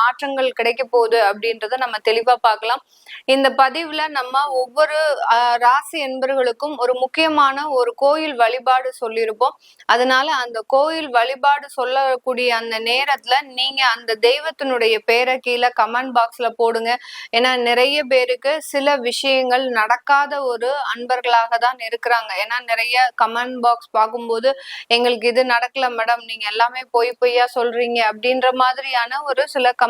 மாற்றங்கள் கிடைக்க போகுது அப்படின்றத நம்ம தெளிவா பார்க்கலாம். இந்த பதிவுல நம்ம ஒவ்வொரு ராசி என்பர்களுக்கும் ஒரு முக்கியமான ஒரு கோயில் வழிபாடு சொல்லியிருப்போம். அதனால அந்த கோயில் வழிபாடு சொல்லக்கூடிய அந்த நேரத்துல நீங்க அந்த தெய்வத்தினுடைய பேரை கீழே கமெண்ட் பாக்ஸ்ல போடுங்க. ஏன்னா நிறைய பேருக்கு சில விஷயங்கள் நடக்காத ஒரு அன்பர்களாக தான் இருக்கிறாங்க. ஏன்னா நிறைய கமெண்ட் பாக்ஸ் பார்க்கும்போது எங்களுக்கு இது நடக்கல மேடம் நீங்க எல்லாமே பொய் பொய்யா சொல்றீங்க. அப்படின்ற மாதிரியான ஒரு சில கம்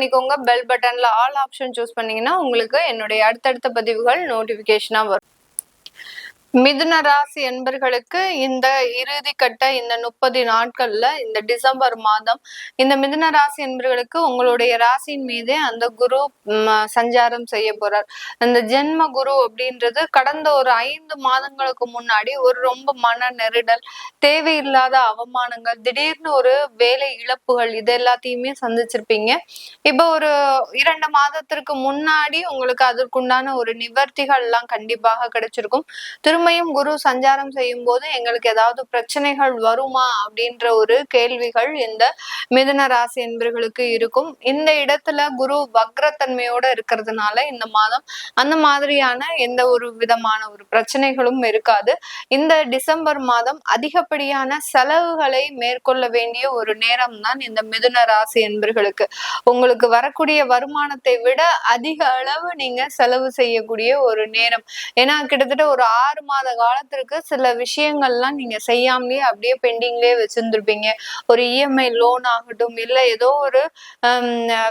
பண்ணிக்கோங்க. பெல் பட்டன்ல ஆல் ஆப்ஷன் சூஸ் பண்ணீங்கன்னா உங்களுக்கு என்னுடைய அடுத்தடுத்த பதிவுகள் நோட்டிபிகேஷனா வரும். மிதுன ராசி என்பர்களுக்கு இந்த இறுதி கட்ட இந்த முப்பது நாட்கள்ல இந்த டிசம்பர் மாதம் இந்த மிதுன ராசி என்பர்களுக்கு உங்களுடைய ராசியின் மீதே அந்த குரு சஞ்சாரம் செய்ய போறார். இந்த ஜென்ம குரு அப்படின்றது கடந்த ஒரு ஐந்து மாதங்களுக்கு முன்னாடி ஒரு ரொம்ப மன நெருடல் தேவையில்லாத அவமானங்கள் திடீர்னு ஒரு வேலை இழப்புகள் இது எல்லாத்தையுமே சந்திச்சிருப்பீங்க. இப்போ ஒரு இரண்டு மாதத்திற்கு முன்னாடி உங்களுக்கு அதற்குண்டான ஒரு நிவர்த்திகள் எல்லாம் கண்டிப்பாக கிடைச்சிருக்கும். திரு திரும்பியும் குரு சஞ்சாரம் செய்யும் போது எங்களுக்கு ஏதாவது பிரச்சனைகள் வருமா அப்படின்ற ஒரு கேள்விகள் இந்த மிதன ராசி என்பர்களுக்கு இருக்கும். இந்த இடத்துல குரு வக்ரத்தன்மையோட இருக்கிறதுனால இந்த மாதம் அந்த மாதிரியான எந்த ஒரு விதமான ஒரு பிரச்சனைகளும் இருக்காது. இந்த டிசம்பர் மாதம் அதிகப்படியான செலவுகளை மேற்கொள்ள வேண்டிய ஒரு நேரம் தான் இந்த மிதுன ராசி என்பர்களுக்கு. உங்களுக்கு வரக்கூடிய வருமானத்தை விட அதிக அளவு நீங்க செலவு செய்யக்கூடிய ஒரு நேரம். ஏன்னா கிட்டத்தட்ட ஒரு ஆறு மாத காலத்திற்கு சில விஷயங்கள்லாம் நீங்க செய்யாமலே அப்படியே பெண்டிங்லயே வச்சிருந்துருப்பீங்க. ஒரு இஎம்ஐ லோன் ஆகட்டும் இல்ல ஏதோ ஒரு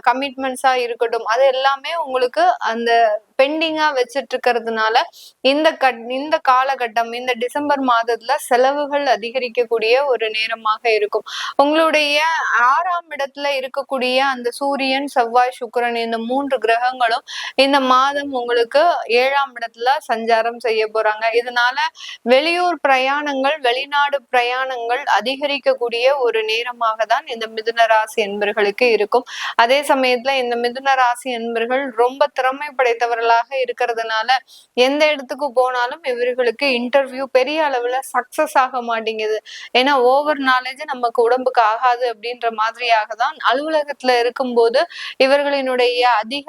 கமிட்மெண்ட்ஸா இருக்கட்டும் அது எல்லாமே உங்களுக்கு அந்த பெண்டிங்கா வச்சிட்டு இருக்கிறதுனால இந்த கட் இந்த காலகட்டம் இந்த டிசம்பர் மாதத்துல செலவுகள் அதிகரிக்கக்கூடிய ஒரு நேரமாக இருக்கும். உங்களுடைய ஆறாம் இடத்துல இருக்கக்கூடிய அந்த சூரியன் செவ்வாய் சுக்கரன் இந்த மூன்று கிரகங்களும் இந்த மாதம் உங்களுக்கு ஏழாம் இடத்துல சஞ்சாரம் செய்ய போறாங்க. இதனால வெளியூர் பிரயாணங்கள் வெளிநாடு பிரயாணங்கள் அதிகரிக்கக்கூடிய ஒரு நேரமாக தான் இந்த மிதுன ராசி என்பர்களுக்கு இருக்கும். அதே சமயத்துல இந்த மிதுன ராசி என்பர்கள் ரொம்ப திறமை படைத்தவர்கள் இவர்களாக இருக்கிறதுனால எந்த இடத்துக்கு போனாலும் இவர்களுக்கு இன்டர்வியூ பெரிய அளவுல சக்சஸ் ஆக மாட்டேங்குது. ஏன்னா ஓவர் நாலேஜ் நமக்கு உடம்புக்கு ஆகாது அப்படின்ற மாதிரியாக தான் அலுவலகத்துல இருக்கும்போது இவர்களினுடைய அதிக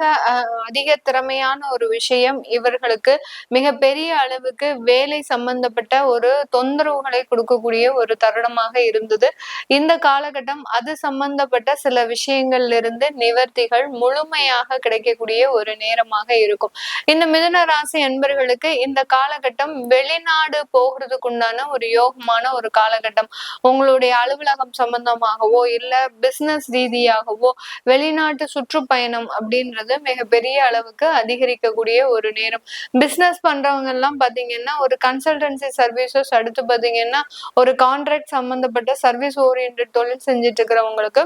அதிக திறமையான ஒரு விஷயம் இவர்களுக்கு மிக பெரிய அளவுக்கு வேலை சம்பந்தப்பட்ட ஒரு தொந்தரவுகளை கொடுக்கக்கூடிய ஒரு தருணமாக இருந்தது. இந்த காலகட்டம் அது சம்பந்தப்பட்ட சில விஷயங்கள்ல இருந்து நிவர்த்திகள் முழுமையாக கிடைக்கக்கூடிய ஒரு நேரமாக இருக்கும். இந்த மிதன ராசி அன்பர்களுக்கு இந்த காலகட்டம் வெளிநாடு போகிறதுக்கு உண்டான ஒரு யோகமான ஒரு காலகட்டம். உங்களுடைய அலுவலகம் சம்பந்தமாகவோ இல்ல பிசினஸ் ரீதியாகவோ வெளிநாட்டு சுற்றுப்பயணம் அப்படின்றது மிகப்பெரிய அளவுக்கு அதிகரிக்கக்கூடிய ஒரு நேரம். பிசினஸ் பண்றவங்க எல்லாம் பாத்தீங்கன்னா ஒரு கன்சல்டன்சி சர்வீசஸ் அடுத்து பாத்தீங்கன்னா ஒரு கான்ட்ராக்ட் சம்பந்தப்பட்ட சர்வீஸ் ஓரியன்ட் தொழில் செஞ்சுட்டு இருக்கிறவங்களுக்கு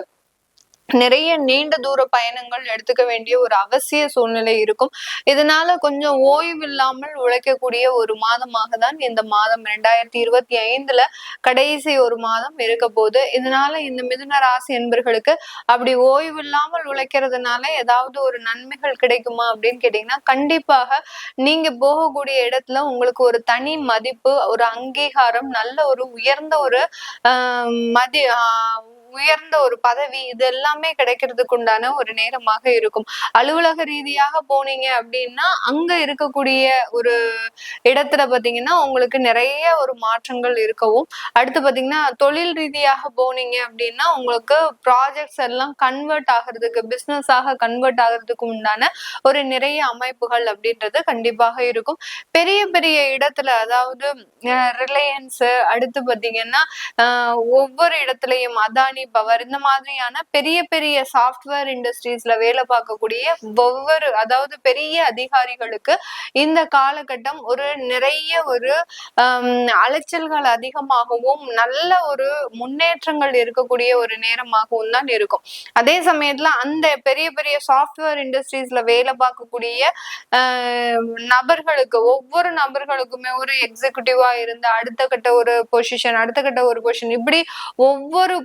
நிறைய நீண்ட தூர பயணங்கள் எடுத்துக்க வேண்டிய ஒரு அவசிய சூழ்நிலை இருக்கும். இதனால கொஞ்சம் ஓய்வு இல்லாமல் உழைக்கக்கூடிய ஒரு மாதமாக தான் இந்த மாதம் இரண்டாயிரத்தி இருபத்தி ஐந்துல கடைசி ஒரு மாதம் இருக்க போது இதனால இந்த மிதுன ராசி என்பர்களுக்கு அப்படி ஓய்வு இல்லாமல் உழைக்கிறதுனால ஏதாவது ஒரு நன்மைகள் கிடைக்குமா அப்படின்னு கேட்டீங்கன்னா கண்டிப்பாக நீங்க போகக்கூடிய இடத்துல உங்களுக்கு ஒரு தனி மதிப்பு ஒரு அங்கீகாரம் நல்ல ஒரு உயர்ந்த ஒரு ஆஹ் மதி ஆஹ் உயர்ந்த ஒரு பதவி இது எல்லாமே கிடைக்கிறதுக்கு உண்டான ஒரு நேரமாக இருக்கும். அலுவலக ரீதியாக போனீங்க அப்படின்னா அங்க இருக்கக்கூடிய ஒரு இடத்துல பாத்தீங்கன்னா உங்களுக்கு நிறைய ஒரு மாற்றங்கள் இருக்கவும். அடுத்து பாத்தீங்கன்னா தொழில் ரீதியாக போனீங்க அப்படின்னா உங்களுக்கு ப்ராஜெக்ட்ஸ் எல்லாம் கன்வெர்ட் ஆகிறதுக்கு பிசினஸ் ஆக கன்வெர்ட் ஆகிறதுக்கு உண்டான ஒரு நிறைய அமைப்புகள் அப்படின்றது கண்டிப்பாக இருக்கும். பெரிய பெரிய இடத்துல அதாவது ரிலையன்ஸ் அடுத்து பாத்தீங்கன்னா ஒவ்வொரு இடத்துலயும் அதானி பவர் இந்த மாதிரியான பெரிய பெரிய சாஃப்ட்வேர் இண்டஸ்ட்ரீஸ்ல வேலை பார்க்கக்கூடிய ஒவ்வொரு அதாவது பெரிய அதிகாரிகளுக்கு இந்த காலகட்டம் ஒரு நிறைய ஒரு அலைச்சல்கள் அதிகமாகவும் நல்ல ஒரு முன்னேற்றங்கள் இருக்கக்கூடிய ஒரு நேரமாகவும் தான் இருக்கும். அதே சமயத்துல அந்த பெரிய பெரிய சாஃப்ட்வேர் இண்டஸ்ட்ரீஸ்ல வேலை பார்க்கக்கூடிய நபர்களுக்கு ஒவ்வொரு நபர்களுக்குமே ஒரு எக்ஸிகூட்டிவா இருந்த அடுத்த கட்ட ஒரு பொசிஷன் அடுத்த கட்ட ஒரு பொசிஷன் இப்படி ஒவ்வொரு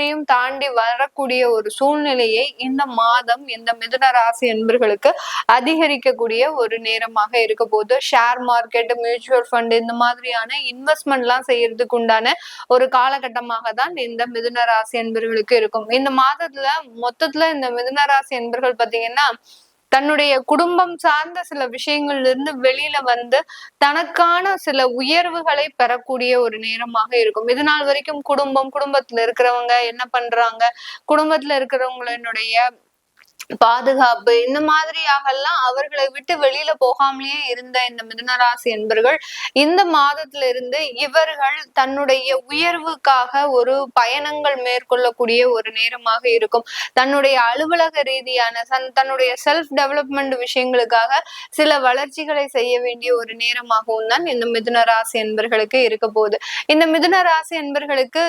பொசிஷனையும் தாண்டி வரக்கூடிய ஒரு சூழ்நிலையை இந்த மாதம் இந்த மிதுன ராசி என்பர்களுக்கு அதிகரிக்கக்கூடிய ஒரு நேரமாக இருக்க போது ஷேர் மார்க்கெட் மியூச்சுவல் ஃபண்ட் இந்த மாதிரியான இன்வெஸ்ட்மெண்ட் எல்லாம் செய்யறதுக்கு உண்டான ஒரு காலகட்டமாக தான் இந்த மிதுன ராசி என்பர்களுக்கு இருக்கும். இந்த மாதத்துல மொத்தத்துல இந்த மிதுன ராசி என்பர்கள் பாத்தீங்கன்னா தன்னுடைய குடும்பம் சார்ந்த சில விஷயங்கள்ல இருந்து வெளியில வந்து தனக்கான சில உயர்வுகளை பெறக்கூடிய ஒரு நேரமாக இருக்கும். இது நாள் வரைக்கும் குடும்பம் குடும்பத்துல இருக்கிறவங்க என்ன பண்றாங்க? குடும்பத்துல இருக்கிறவங்களுடைய பாதுகாப்பு இந்த மாதிரியாகலாம் அவர்களை விட்டு வெளியில போகாமலேயே இருந்த இந்த மிதனராசி என்பர்கள் இந்த மாதத்துல இருந்து இவர்கள் தன்னுடைய உயர்வுக்காக ஒரு பயணங்கள் மேற்கொள்ளக்கூடிய ஒரு நேரமாக இருக்கும். தன்னுடைய அலுவலக ரீதியான தன்னுடைய செல்ஃப் டெவலப்மெண்ட் விஷயங்களுக்காக சில வளர்ச்சிகளை செய்ய வேண்டிய ஒரு நேரமாகவும் தான் இந்த மிதுன ராசி என்பர்களுக்கு இருக்க போகுது. இந்த மிதுன ராசி என்பர்களுக்கு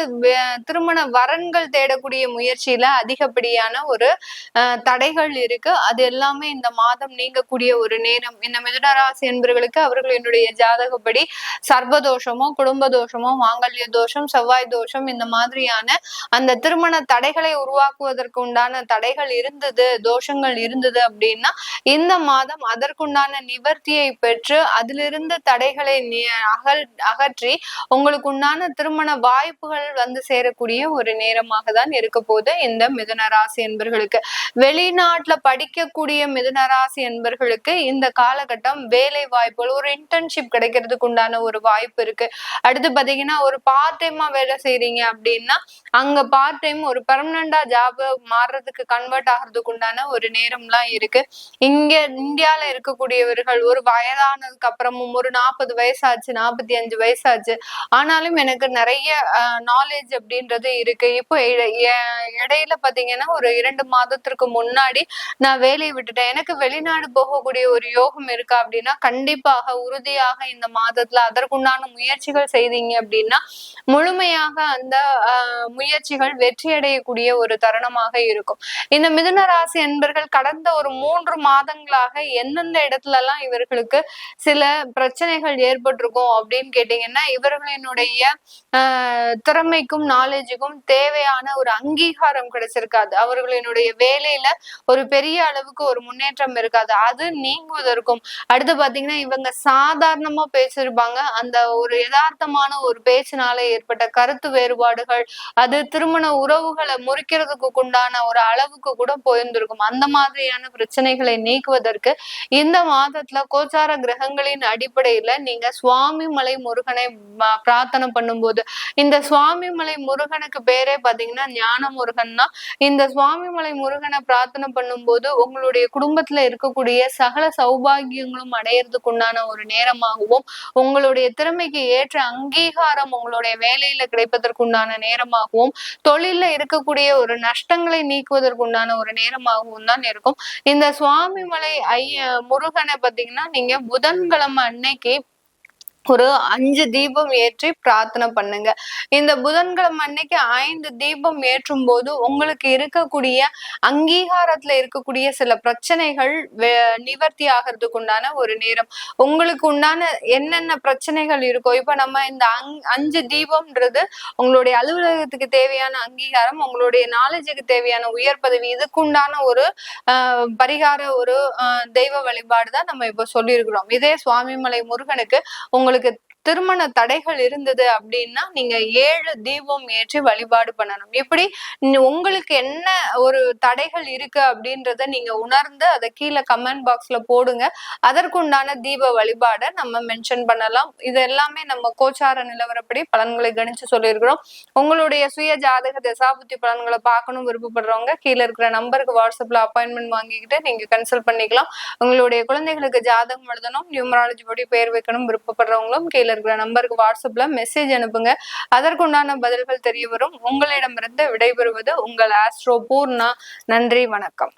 திருமண வரன்கள் தேடக்கூடிய முயற்சியில அதிகப்படியான ஒரு தடை தடைகள் இருக்கு. அது எல்லாமே இந்த மாதம் நீங்கக்கூடிய ஒரு நேரம். இந்த மிதுனராசி என்பவர்களுக்கு அவர்களினுடைய ஜாதகப்படி சர்வதோஷமோ குடும்ப தோஷமோ மாங்கல்ய தோஷம் செவ்வாய் தோஷம் இந்த மாதிரியான அந்த திருமண தடைகளை உருவாக்குவதற்கு உண்டான தடைகள் இருந்தது தோஷங்கள் இருந்தது அப்படின்னா இந்த மாதம் அதற்குண்டான நிவர்த்தியை பெற்று அதிலிருந்து தடைகளை அகல் அகற்றி உங்களுக்கு உண்டான திருமண வாய்ப்புகள் வந்து சேரக்கூடிய ஒரு நேரமாக தான் இருக்க போது இந்த மிதுன ராசி என்பர்களுக்கு. வெளிநாடு வெளிநாட்டுல படிக்கக்கூடிய மிதுனராசி என்பர்களுக்கு இந்த காலகட்டம் வேலை வாய்ப்புகள் ஒரு இன்டர்ன்ஷிப் கிடைக்கிறதுக்கு உண்டான ஒரு வாய்ப்பு இருக்கு. அடுத்து பாத்தீங்கன்னா ஒரு பார்ட் டைமா வேலை செய்யறீங்க அப்படின்னா அங்க பார்ட் டைம் ஒரு பெர்மனண்டா ஜாப் மாறுறதுக்கு கன்வெர்ட் ஆகிறதுக்கு உண்டான ஒரு நேரம்லாம் இருக்கு. இங்க இந்தியால இருக்கக்கூடியவர்கள் ஒரு வயதானதுக்கு அப்புறமும் ஒரு நாற்பது வயசாச்சு நாற்பத்தி அஞ்சு வயசாச்சு. ஆனாலும் எனக்கு நிறைய நாலேஜ் அப்படின்றது இருக்கு. இப்போ இடையில பாத்தீங்கன்னா ஒரு இரண்டு மாதத்திற்கு முன்னாடி முன்னாடி நான் வேலையை விட்டுட்டேன். எனக்கு வெளிநாடு போகக்கூடிய ஒரு யோகம் இருக்கா அப்படின்னா கண்டிப்பாக உறுதியாக இந்த மாதத்துல அதற்குண்டான முயற்சிகள் செய்தீங்க அப்படின்னா முழுமையாக அந்த முயற்சிகள் வெற்றி அடையக்கூடிய ஒரு தருணமாக இருக்கும். இந்த மிதுன ராசி என்பர்கள் கடந்த ஒரு மூன்று மாதங்களாக எந்தெந்த இடத்துல எல்லாம் இவர்களுக்கு சில பிரச்சனைகள் ஏற்பட்டிருக்கும் அப்படின்னு கேட்டீங்கன்னா இவர்களினுடைய திறமைக்கும் நாலேஜுக்கும் தேவையான ஒரு அங்கீகாரம் கிடைச்சிருக்காது. அவர்களினுடைய வேலையில ஒரு பெரிய அளவுக்கு ஒரு முன்னேற்றம் இருக்காது. அது நீங்குவதற்கும் அடுத்து பாத்தீங்கன்னா இவங்க சாதாரணமா பேசிருப்பாங்க அந்த ஒரு யதார்த்தமான ஒரு பேச்சினால ஏற்பட்ட கருத்து வேறுபாடுகள் அது திருமண உறவுகளை முறிக்கிறதுக்கு உண்டான ஒரு அளவுக்கு கூட போயிருந்திருக்கும். அந்த மாதிரியான பிரச்சனைகளை நீக்குவதற்கு இந்த மாதத்துல கோச்சார கிரகங்களின் அடிப்படையில நீங்க சுவாமி மலை முருகனை பிரார்த்தனை பண்ணும்போது இந்த சுவாமி மலை முருகனுக்கு பேரே பாத்தீங்கன்னா ஞான முருகன் தான். இந்த சுவாமி மலை முருகனை பிரார்த்தனை பண்ணும்போது உங்களுடைய குடும்பத்துல இருக்கக்கூடிய சகல சௌபாகியங்களும் அடையறதுக்கு உண்டான ஒரு நேரமாகவும் உங்களுடைய திறமைக்கு ஏற்ற அங்கீகாரம் உங்களுடைய வேலையில கிடைப்பதற்கு உண்டான நேரமாகவும் தொழில இருக்கக்கூடிய ஒரு நஷ்டங்களை நீக்குவதற்கு உண்டான ஒரு நேரமாகவும் தான் இருக்கும். இந்த சுவாமிமலை ஐய முருகனை பாத்தீங்கன்னா நீங்க புதன்கிழமை அன்னைக்கு ஒரு அஞ்சு தீபம் ஏற்றி பிரார்த்தனை பண்ணுங்க. இந்த புதன்கிழமை அன்னைக்கு ஐந்து தீபம் ஏற்றும் போது உங்களுக்கு இருக்கக்கூடிய அங்கீகாரத்துல இருக்கக்கூடிய சில பிரச்சனைகள் நிவர்த்தி ஆகிறதுக்கு உண்டான ஒரு நேரம். உங்களுக்கு உண்டான என்னென்ன பிரச்சனைகள் இருக்கோ இப்ப நம்ம இந்த அஞ்சு தீபம்ன்றது உங்களுடைய அலுவலகத்துக்கு தேவையான அங்கீகாரம் உங்களுடைய நாலேஜுக்கு தேவையான உயர் பதவி இதுக்கு உண்டான ஒரு பரிகார ஒரு தெய்வ வழிபாடு தான் நம்ம இப்ப சொல்லியிருக்கிறோம். இதே சுவாமிமலை முருகனுக்கு உங்களுக்கு உங்களுக்கு திருமண தடைகள் இருந்தது அப்படின்னா நீங்க ஏழு தீபம் ஏற்றி வழிபாடு பண்ணணும். இப்படி உங்களுக்கு என்ன ஒரு தடைகள் இருக்கு அப்படின்றத நீங்க உணர்ந்து அதை கீழே கமெண்ட் பாக்ஸ்ல போடுங்க. அதற்குண்டான தீப வழிபாடை நம்ம மென்ஷன் பண்ணலாம். இது எல்லாமே நம்ம கோச்சார நிலவரப்படி பலன்களை கணிச்சு சொல்லியிருக்கிறோம். உங்களுடைய சுய ஜாதக தசாபுத்தி பலன்களை பார்க்கணும் விருப்பப்படுறவங்க கீழே இருக்கிற நம்பருக்கு வாட்ஸ்அப்ல அப்பாயின்மெண்ட் வாங்கிக்கிட்டு நீங்க கன்சல்ட் பண்ணிக்கலாம். உங்களுடைய குழந்தைகளுக்கு ஜாதகம் எழுதணும் நியூமராலஜி படி பெயர் வைக்கணும் விருப்பப்படுறவங்களும் கீழே இருக்கிற நம்பருக்கு வாட்ஸ்அப்ல மெசேஜ் அனுப்புங்க. அதற்குண்டான பதில்கள் தெரிய வரும். உங்களிடமிருந்து விடைபெறுவது உங்கள் ஆஸ்ட்ரோ பூர்ணா. நன்றி வணக்கம்.